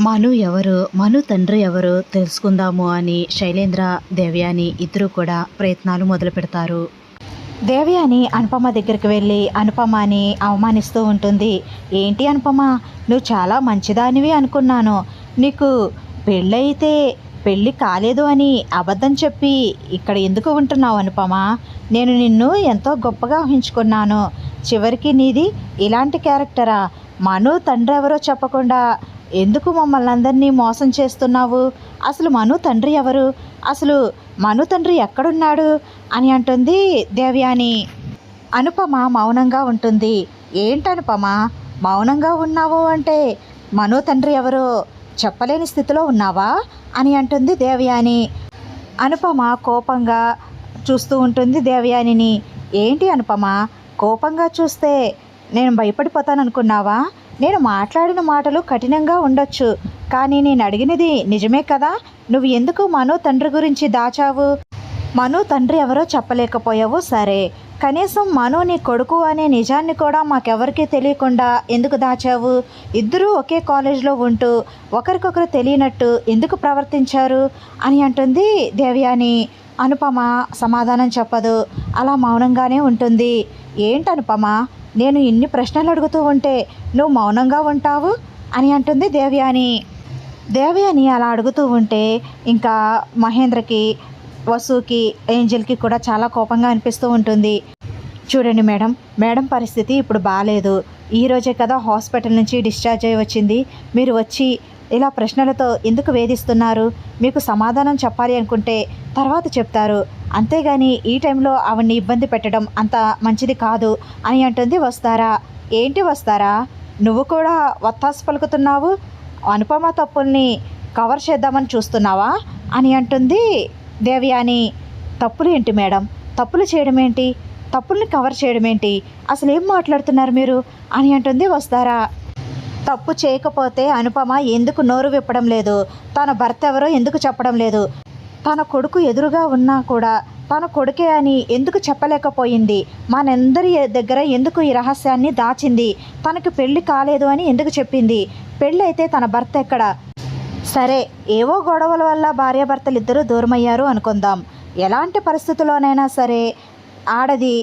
మను ఎవరు మను తండ్రి ఎవరు తెలుసుకుందాము అని శైలేంద్ర దేవయాని ఇద్దరు కూడా ప్రయత్నాలు మొదలు పెడతారు. దేవయాని అనుపమ దగ్గరికి వెళ్ళి అనుపమని అవమానిస్తూ ఉంటుంది. ఏంటి అనుపమ? నువ్వు చాలా మంచిదానివి అనుకున్నాను. నీకు పెళ్ళైతే పెళ్ళి కాలేదు అని అబద్ధం చెప్పి ఇక్కడ ఎందుకు ఉంటున్నావు అనుపమ? నేను నిన్ను ఎంతో గొప్పగా ఊహించుకున్నాను. చివరికి నీది ఇలాంటి క్యారెక్టరా? మను తండ్రి ఎవరో చెప్పకుండా ఎందుకు మమ్మల్ని అందరినీ మోసం చేస్తున్నావు? అసలు మను తండ్రి ఎవరు? అసలు మను తండ్రి ఎక్కడున్నాడు? అని అంటుంది దేవ్యాని. అనుపమ మౌనంగా ఉంటుంది. ఏంటనుపమ? మౌనంగా ఉన్నావు అంటే మను తండ్రి ఎవరో? చెప్పలేని స్థితిలో ఉన్నావా? అని అంటుంది దేవయాని. అనుపమ కోపంగా చూస్తూ ఉంటుంది దేవయానిని. ఏంటి అనుపమ? కోపంగా చూస్తే నేను భయపడిపోతాను అనుకున్నావా నేను మాట్లాడిన మాటలు కఠినంగా ఉండొచ్చు కానీ నేను అడిగినది నిజమే కదా? నువ్వు ఎందుకు మనో తండ్రి గురించి దాచావు? మను తండ్రి ఎవరో చెప్పలేకపోయావు సరే. కనీసం మను నీ కొడుకు అనే నిజాన్ని కూడా మాకెవరికీ తెలియకుండా ఎందుకు దాచావు? ఇద్దరూ ఒకే కాలేజీలో ఉంటూ ఒకరికొకరు తెలియనట్టు ఎందుకు ప్రవర్తించారు? అని అంటుంది దేవ్యాని. అనుపమ సమాధానం చెప్పదు. అలా మౌనంగానే ఉంటుంది. ఏంటి అనుపమ నేను ఇన్ని ప్రశ్నలు అడుగుతూ ఉంటే నువ్వు మౌనంగా ఉంటావు? అని అంటుంది దేవ్యాని. దేవ్యాని అలా అడుగుతూ ఉంటే ఇంకా మహేంద్రకి వసుకి ఏంజల్కి కూడా చాలా కోపంగా అనిపిస్తూ ఉంటుంది. చూడండి మేడం మేడం పరిస్థితి ఇప్పుడు బాగాలేదు ఈరోజే కదా హాస్పిటల్ నుంచి డిశ్చార్జ్ అయ్యి వచ్చింది. మీరు వచ్చి ఇలా ప్రశ్నలతో ఎందుకు వేధిస్తున్నారు? మీకు సమాధానం చెప్పాలి అనుకుంటే తర్వాత చెప్తారు. అంతేగాని ఈ టైంలో ఆవిడ్ని ఇబ్బంది పెట్టడం అంత మంచిది కాదు అని అంటుంది వస్తారా? ఏంటి వస్తారా? నువ్వు కూడా వత్తాసు పలుకుతున్నావు? అనుపమ తప్పుల్ని కవర్ చేద్దామని చూస్తున్నావా? అని అంటుంది దేవయాని. తప్పులు ఏంటి మేడం? తప్పులు చేయడం ఏంటి? తప్పుల్ని కవర్ చేయడం ఏంటి? అసలు ఏం మాట్లాడుతున్నారు మీరు? అని అంటుంది వస్తారా? తప్పు చేయకపోతే అనుపమ ఎందుకు నోరు విప్పడం లేదు? తన భర్త ఎవరో ఎందుకు చెప్పడం లేదు? తన కొడుకు ఎదురుగా ఉన్నా కూడా తన కొడుకే అని ఎందుకు చెప్పలేకపోయింది? మనందరి దగ్గర ఎందుకు ఈ రహస్యాన్ని దాచింది? తనకు పెళ్ళి కాలేదు అని ఎందుకు చెప్పింది? పెళ్ళి అయితే తన భర్త ఎక్కడ? సరే ఏవో గొడవల వల్ల భార్యాభర్తలు ఇద్దరూ దూరమయ్యారు అనుకుందాం. ఎలాంటి పరిస్థితుల్లోనైనా సరే ఆడది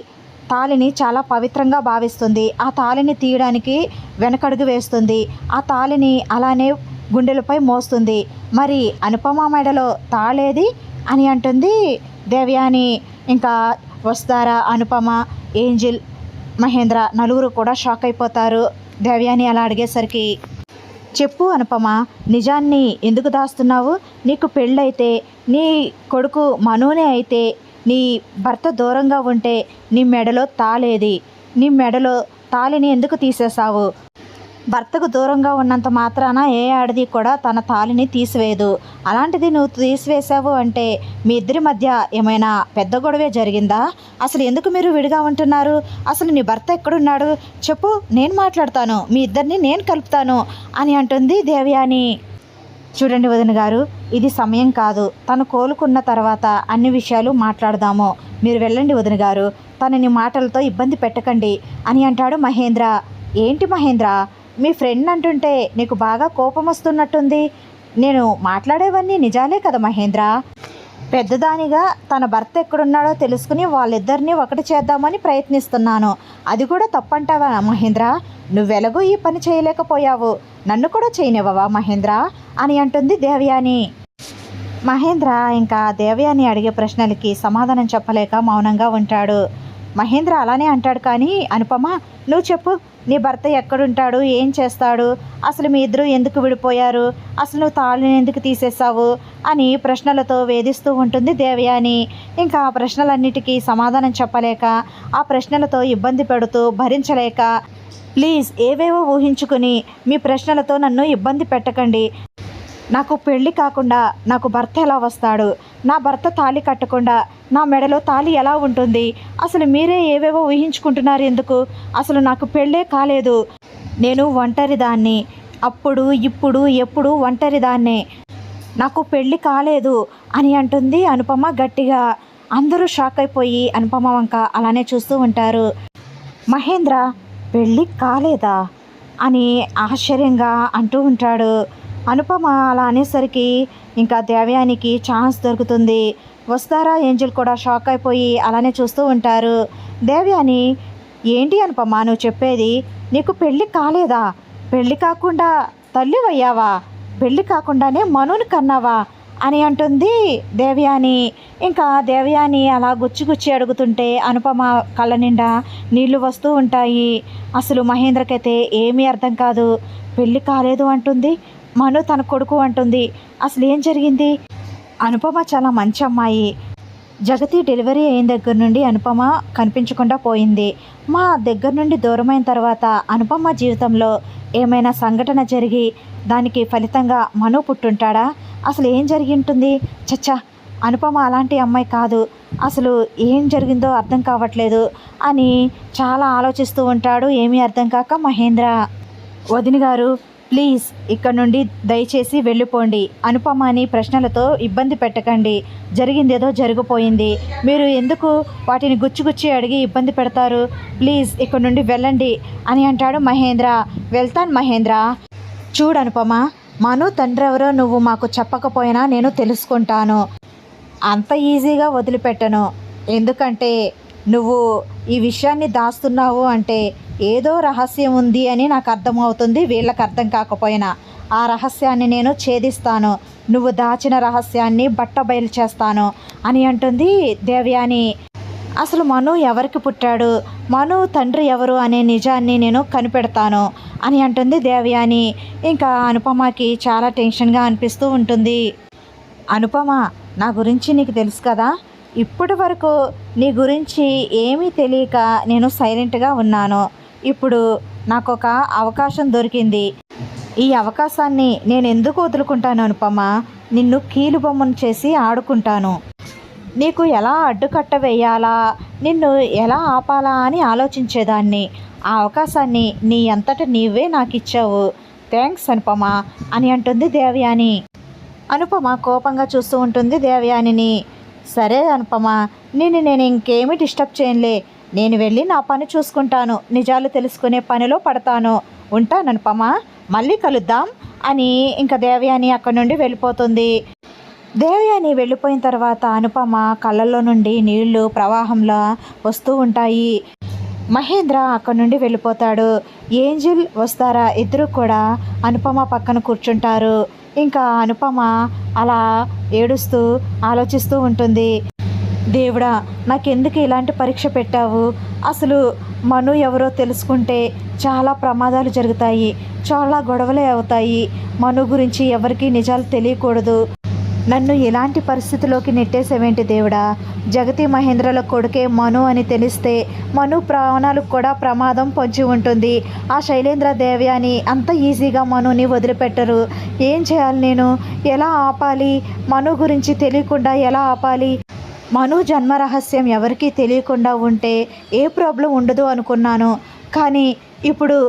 తాళిని చాలా పవిత్రంగా భావిస్తుంది. ఆ తాళిని తీయడానికి వెనకడుగు వేస్తుంది. ఆ తాళిని అలానే గుండెలపై మోస్తుంది. మరి అనుపమ మెడలో తాళేది అని అంటుంది దేవ్యాని. ఇంకా వస్తారా అనుపమ ఏంజిల్ మహేంద్ర నలుగురు కూడా షాక్ అయిపోతారు. దేవ్యాని అలా అడిగేసరికి చెప్పు అనుపమ నిజాన్ని ఎందుకు దాస్తున్నావు? నీకు పెళ్ళైతే నీ కొడుకు మనూనే అయితే నీ భర్త దూరంగా ఉంటే నీ మెడలో తాళేది నీ మెడలో తాళిని ఎందుకు తీసేశావు? భర్తకు దూరంగా ఉన్నంత మాత్రాన ఏ ఆడది కూడా తన తాళిని తీసివేయదు. అలాంటిది నువ్వు తీసివేశావు అంటే మీ ఇద్దరి మధ్య ఏమైనా పెద్ద గొడవే జరిగిందా? అసలు ఎందుకు మీరు విడిగా ఉంటున్నారు? అసలు నీ భర్త ఎక్కడున్నాడు? చెప్పు నేను మాట్లాడతాను. మీ ఇద్దరిని నేను కలుపుతాను అని అంటుంది దేవయాని. చూడండి వదిన గారు ఇది సమయం కాదు. తను కోలుకున్న తర్వాత అన్ని విషయాలు మాట్లాడదాము. మీరు వెళ్ళండి వదిన గారు తనని మాటలతో ఇబ్బంది పెట్టకండి అని అంటాడు మహేంద్ర. ఏంటి మహేంద్ర? మీ ఫ్రెండ్ అంటుంటే నీకు బాగా కోపం వస్తున్నట్టుంది. నేను మాట్లాడేవన్నీ నిజాలే కదా మహేంద్ర? పెద్దదానిగా తన భర్త ఎక్కడున్నాడో తెలుసుకుని వాళ్ళిద్దరినీ ఒకటి చేద్దామని ప్రయత్నిస్తున్నాను. అది కూడా తప్పంటావా మహేంద్ర? నువ్వెలాగో ఈ పని చేయలేకపోయావు. నన్ను కూడా చేయనివ్వవా మహేంద్ర? అని అంటుంది దేవయాని. మహేంద్ర ఇంకా దేవయాని అడిగే ప్రశ్నలకి సమాధానం చెప్పలేక మౌనంగా ఉంటాడు. మహేంద్ర అలానే అంటాడు కానీ అనుపమ నువ్వు చెప్పు. నీ భర్త ఎక్కడుంటాడు? ఏం చేస్తాడు? అసలు మీ ఇద్దరు ఎందుకు విడిపోయారు? అసలు నువ్వు తాళిని ఎందుకు తీసేసావు అని ప్రశ్నలతో వేధిస్తూ ఉంటుంది దేవయాని. ఇంకా ఆ ప్రశ్నలన్నిటికీ సమాధానం చెప్పలేక ఆ ప్రశ్నలతో ఇబ్బంది పెడుతూ భరించలేక ప్లీజ్ ఏవేవో ఊహించుకుని మీ ప్రశ్నలతో నన్ను ఇబ్బంది పెట్టకండి. నాకు పెళ్ళి కాకుండా నాకు భర్త ఎలా వస్తాడు? నా భర్త తాళి కట్టకుండా నా మెడలో తాళి ఎలా ఉంటుంది? అసలు మీరే ఏవేవో ఊహించుకుంటున్నారు ఎందుకు? అసలు నాకు పెళ్ళే కాలేదు. నేను ఒంటరి దాన్ని అప్పుడు ఇప్పుడు ఎప్పుడు ఒంటరి దాన్నే నాకు పెళ్ళి కాలేదు అని అంటుంది అనుపమ గట్టిగా. అందరూ షాక్ అయిపోయి అనుపమ వంక అలానే చూస్తూ ఉంటారు. మహేంద్ర పెళ్ళి కాలేదా? అని ఆశ్చర్యంగా అంటూ ఉంటాడు. అనుపమ అలా అనేసరికి ఇంకా దేవయానికి ఛాన్స్ దొరుకుతుంది. వస్తారా ఏంజిల్ కూడా షాక్ అయిపోయి అలానే చూస్తూ ఉంటారు. దేవయాని ఏంటి అనుపమ నువ్వు చెప్పేది నీకు పెళ్ళి కాలేదా? పెళ్ళి కాకుండా తల్లి అయ్యావా పెళ్ళి కాకుండానే మనుని కన్నావా? అని అంటుంది దేవయాని. ఇంకా దేవయాని అలా గుచ్చి గుచ్చి అడుగుతుంటే అనుపమ కళ్ళ నిండా నీళ్ళు వస్తూ ఉంటాయి. అసలు మహేంద్రకైతే ఏమీ అర్థం కాదు. పెళ్ళి కాలేదు అంటుంది. మను తన కొడుకు అంటుంది. అసలు ఏం జరిగింది? అనుపమ చాలా మంచి అమ్మాయి. జగతి డెలివరీ అయిన దగ్గర నుండి అనుపమ కనిపించకుండా పోయింది. మా దగ్గర నుండి దూరమైన తర్వాత అనుపమ జీవితంలో ఏమైనా సంఘటన జరిగి దానికి ఫలితంగా మను పుట్టుంటాడా? అసలు ఏం జరిగి ఉంటుంది చచ్చా అనుపమ అలాంటి అమ్మాయి కాదు. అసలు ఏం జరిగిందో అర్థం కావట్లేదు అని చాలా ఆలోచిస్తూ ఉంటాడు. ఏమీ అర్థం కాక మహేంద్ర. వదిన గారు ప్లీజ్ ఇక్కడ నుండి దయచేసి వెళ్ళిపోండి. అనుపమాని ప్రశ్నలతో ఇబ్బంది పెట్టకండి. జరిగిందేదో జరిగిపోయింది. మీరు ఎందుకు వాటిని గుచ్చి అడిగి ఇబ్బంది పెడతారు? ప్లీజ్ ఇక్కడ నుండి వెళ్ళండి అని అంటాడు మహేంద్ర. వెళ్తాను మహేంద్ర. చూడు అనుపమ మను తండ్రి ఎవరో నువ్వు మాకు చెప్పకపోయినా నేను తెలుసుకుంటాను. అంత ఈజీగా వదిలిపెట్టను. ఎందుకంటే నువ్వు ఈ విషయాన్ని దాస్తున్నావు అంటే ఏదో రహస్యం ఉంది అని నాకు అర్థమవుతుంది వీళ్ళకి అర్థం కాకపోయినా. ఆ రహస్యాన్ని నేను ఛేదిస్తాను. నువ్వు దాచిన రహస్యాన్ని బట్టబయలు చేస్తాను అని అంటుంది దేవయాని. అసలు మను ఎవరికి పుట్టాడు? మను తండ్రి ఎవరు అనే నిజాన్ని నేను కనిపెడతాను అని అంటుంది దేవయాని. ఇంకా అనుపమకి చాలా టెన్షన్గా అనిపిస్తూ ఉంటుంది. అనుపమ నా గురించి నీకు తెలుసు కదా? ఇప్పటి వరకు నీ గురించి ఏమీ తెలియక నేను సైలెంట్గా ఉన్నాను. ఇప్పుడు నాకు ఒక అవకాశం దొరికింది. ఈ అవకాశాన్ని నేను ఎందుకు వదులుకుంటాను అనుపమ? నిన్ను కీలు బొమ్మను చేసి ఆడుకుంటాను. నీకు ఎలా అడ్డుకట్ట వేయాలా? నిన్ను ఎలా ఆపాలా అని ఆలోచించేదాన్ని. ఆ అవకాశాన్ని నీ అంతట నీవే నాకు ఇచ్చావు థ్యాంక్స్ అనుపమ అని అంటుంది దేవయాని. అనుపమ కోపంగా చూస్తూ ఉంటుంది దేవయానిని. సరే అనుపమ నేను నేను ఇంకేమీ డిస్టర్బ్ చేయనులే. నేను వెళ్ళి నా పని చూసుకుంటాను. నిజాలు తెలుసుకునే పనిలో పడతాను. ఉంటాను అనుపమ మళ్ళీ కలుద్దాం అని ఇంకా దేవయాని అక్కడి నుండి వెళ్ళిపోతుంది. దేవయాని వెళ్ళిపోయిన తర్వాత అనుపమ కళ్ళల్లో నుండి నీళ్ళు ప్రవాహంలో వస్తూ ఉంటాయి. మహేంద్ర అక్కడి నుండి వెళ్ళిపోతాడు. ఏంజిల్ వస్తారా? ఇద్దరు కూడా అనుపమ పక్కన కూర్చుంటారు. ఇంకా అనుపమ అలా ఏడుస్తూ ఆలోచిస్తూ ఉంటుంది. దేవుడా నాకెందుకు ఇలాంటి పరీక్ష పెట్టావు? అసలు మను ఎవరో తెలుసుకుంటే చాలా ప్రమాదాలు జరుగుతాయి చాలా గొడవలే అవుతాయి. మను గురించి ఎవరికీ నిజాలు తెలియకూడదు. నన్ను ఎలాంటి పరిస్థితిలోకి నెట్టేసేవేంటి దేవుడా? జగతి మహేంద్రల కొడుకే మను అని తెలిస్తే మను ప్రాణాలకు కూడా ప్రమాదం పొంచి ఉంటుంది. ఆ శైలేంద్ర దేవ్యాని అంత ఈజీగా మనుని వదిలిపెట్టరు. ఏం చేయాలి నేను? ఎలా ఆపాలి? మను గురించి తెలియకుండా ఎలా ఆపాలి? మను జన్మ రహస్యం ఎవరికీ తెలియకుండా ఉంటే ఏ ప్రాబ్లం ఉండదు అనుకున్నాను. కానీ ఇప్పుడు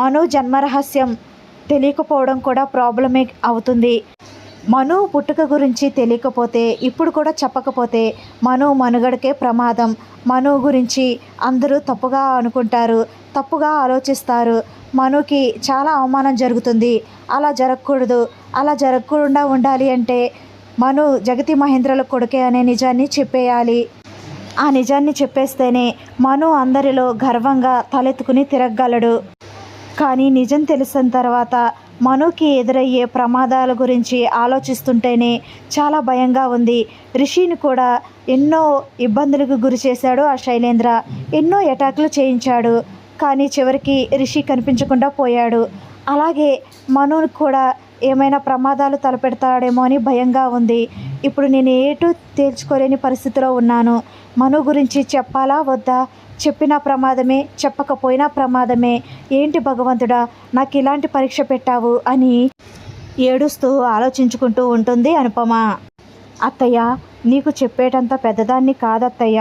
మను జన్మ రహస్యం తెలియకపోవడం కూడా ప్రాబ్లమే అవుతుంది. మను పుట్టుక గురించి తెలియకపోతే ఇప్పుడు కూడా చెప్పకపోతే మను మనుగడకే ప్రమాదం. మను గురించి అందరూ తప్పుగా అనుకుంటారు తప్పుగా ఆలోచిస్తారు. మనుకి చాలా అవమానం జరుగుతుంది. అలా జరగకూడదు అలా జరగకుండా ఉండాలి అంటే మను జగతి మహేంద్రల కొడుకే అనే నిజాన్ని చెప్పేయాలి. ఆ నిజాన్ని చెప్పేస్తేనే మను అందరిలో గర్వంగా తలెత్తుకుని తిరగగలడు. కానీ నిజం తెలిసిన తర్వాత మనుకి ఎదురయ్యే ప్రమాదాల గురించి ఆలోచిస్తుంటేనే చాలా భయంగా ఉంది. రిషిని కూడా ఎన్నో ఇబ్బందులకు గురి చేశాడు ఆ శైలేంద్ర. ఎన్నో అటాక్లు చేయించాడు. కానీ చివరికి రిషి కనిపించకుండా పోయాడు. అలాగే మనుని కూడా ఏమైనా ప్రమాదాలు తలపెడతాడేమో అని భయంగా ఉంది. ఇప్పుడు నేను ఏటూ తేల్చుకోలేని పరిస్థితిలో ఉన్నాను. మను గురించి చెప్పాలా? వద్దా? చెప్పినా ప్రమాదమే చెప్పకపోయినా ప్రమాదమే. ఏంటి భగవంతుడా నాకు ఇలాంటి పరీక్ష పెట్టావు అని ఏడుస్తూ ఆలోచించుకుంటూ ఉంటుంది అనుపమ. అత్తయ్య నీకు చెప్పేటంత పెద్దదాన్ని కాదత్తయ్య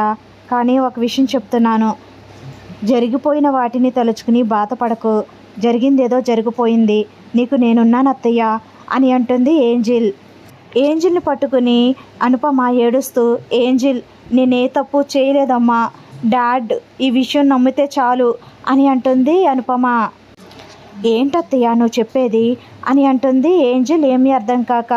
కానీ ఒక విషయం చెప్తున్నాను. జరిగిపోయిన వాటిని తలుచుకుని బాధపడకు. జరిగిందేదో జరిగిపోయింది. నీకు నేనున్నాను అత్తయ్య అని అంటుంది ఏంజిల్. ఏంజిల్ని పట్టుకుని అనుపమ ఏడుస్తూ ఏంజిల్ నేనే తప్పు చేయలేదమ్మా. డాడ్ ఈ విషయం నమ్మితే చాలు అని అంటుంది అనుపమ. ఏంటత్తయ్య నువ్వు చెప్పేది? అని అంటుంది ఏంజల్ ఏమీ అర్థం కాక.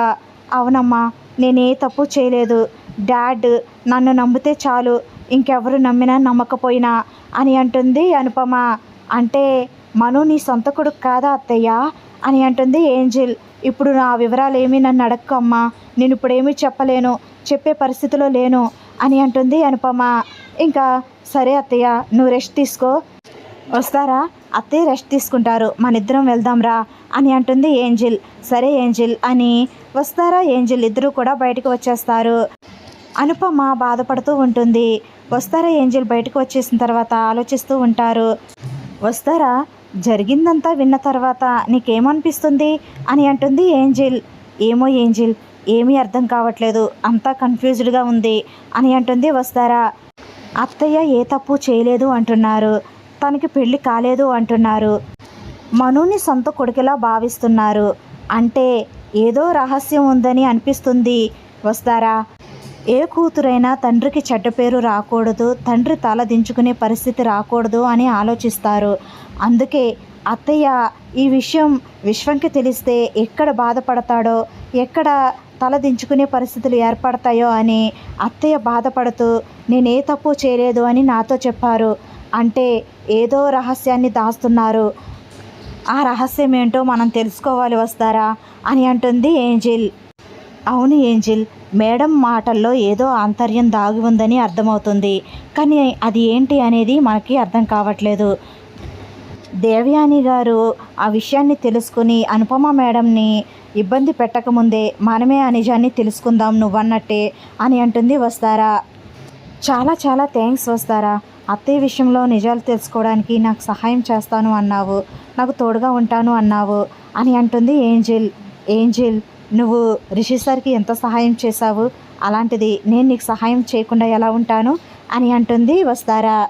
అవునమ్మా నేనే తప్పు చేయలేదు. డాడ్ నన్ను నమ్మితే చాలు. ఇంకెవరు నమ్మినా నమ్మకపోయినా అని అంటుంది అనుపమ. అంటే మను నీ సొంత కొడుకు కాదా అత్తయ్య? అని అంటుంది ఏంజిల్. ఇప్పుడు నా వివరాలు ఏమీ నన్ను అడక్కమ్మా నేను ఇప్పుడేమీ చెప్పలేను. చెప్పే పరిస్థితిలో లేను అని అంటుంది అనుపమ. ఇంకా సరే అత్తయ్య నువ్వు రెస్ట్ తీసుకో. వస్తారా? అత్తయ్య రెస్ట్ తీసుకుంటారు. మన ఇద్దరం వెళ్దాంరా అని అంటుంది ఏంజిల్. సరే ఏంజిల్ అని. వస్తారా ఏంజిల్? ఇద్దరూ కూడా బయటకు వచ్చేస్తారు. అనుపమ బాధపడుతూ ఉంటుంది. వస్తారా ఏంజిల్ బయటకు వచ్చేసిన తర్వాత ఆలోచిస్తూ ఉంటారు. వస్తారా? జరిగిందంతా విన్న తర్వాత నీకేమనిపిస్తుంది అని అంటుంది ఏంజిల్. ఏమో ఏంజిల్ ఏమీ అర్థం కావట్లేదు. అంతా కన్ఫ్యూజ్డ్గా ఉంది అని అంటుంది వస్తారా. అత్తయ్య ఏ తప్పు చేయలేదు అంటున్నారు. తనకి పెళ్ళి కాలేదు అంటున్నారు. మనుని సొంత కొడుకులా భావిస్తున్నారు. అంటే ఏదో రహస్యం ఉందని అనిపిస్తుంది. వస్తారా? ఏ కూతురైనా తండ్రికి చెడ్డ పేరు రాకూడదు తండ్రి తల దించుకునే పరిస్థితి రాకూడదు అని ఆలోచిస్తారు. అందుకే అత్తయ్య ఈ విషయం విశ్వంకి తెలిస్తే ఎక్కడ బాధపడతాడో ఎక్కడ తల దించుకునే పరిస్థితులు ఏర్పడతాయో అని అత్తయ్య బాధపడుతూ నేనే తప్పు చేయలేదు అని నాతో చెప్పారు. అంటే ఏదో రహస్యాన్ని దాస్తున్నారు. ఆ రహస్యం ఏంటో మనం తెలుసుకోవాలి వస్తారా? అని అంటుంది ఏంజిల్. అవును ఏంజిల్ మేడం మాటల్లో ఏదో ఆంతర్యం దాగి ఉందని అర్థమవుతుంది. కానీ అది ఏంటి అనేది మనకి అర్థం కావట్లేదు. దేవయాని గారు ఆ విషయాన్ని తెలుసుకుని అనుపమ మేడంని ఇబ్బంది పెట్టకముందే మనమే ఆ నిజాన్ని తెలుసుకుందాం నువ్వన్నట్టే అని అంటుంది వస్తారా. చాలా చాలా థ్యాంక్స్ వస్తారా. అత్తయ్య విషయంలో నిజాలు తెలుసుకోవడానికి నాకు సహాయం చేస్తాను అన్నావు. నాకు తోడుగా ఉంటాను అన్నావు అని అంటుంది ఏంజిల్. ఏంజిల్ నువ్వు రిషి సార్కి ఎంత సహాయం చేశావు? అలాంటిది నేను నీకు సహాయం చేయకుండా ఎలా ఉంటాను? అని అంటుంది వస్తారా.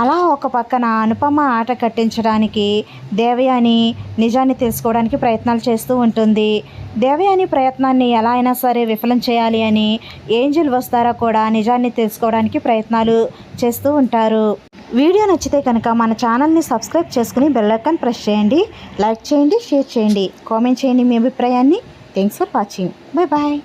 అలా ఒక పక్కన అనుపమ ఆట కట్టించడానికి దేవయాని నిజాన్ని తెలుసుకోవడానికి ప్రయత్నాలు చేస్తూ ఉంటుంది. దేవయాని ప్రయత్నాన్ని ఎలా అయినా సరే విఫలం చేయాలి అని ఏంజిల్ వస్తారా కూడా నిజాన్ని తెలుసుకోవడానికి ప్రయత్నాలు చేస్తూ ఉంటారు. వీడియో నచ్చితే కనుక మన ఛానల్ని సబ్స్క్రైబ్ చేసుకుని బెల్లైకాన్ ప్రెస్ చేయండి. లైక్ చేయండి షేర్ చేయండి. కామెంట్ చేయండి మీ అభిప్రాయాన్ని. Thanks for watching. Bye bye.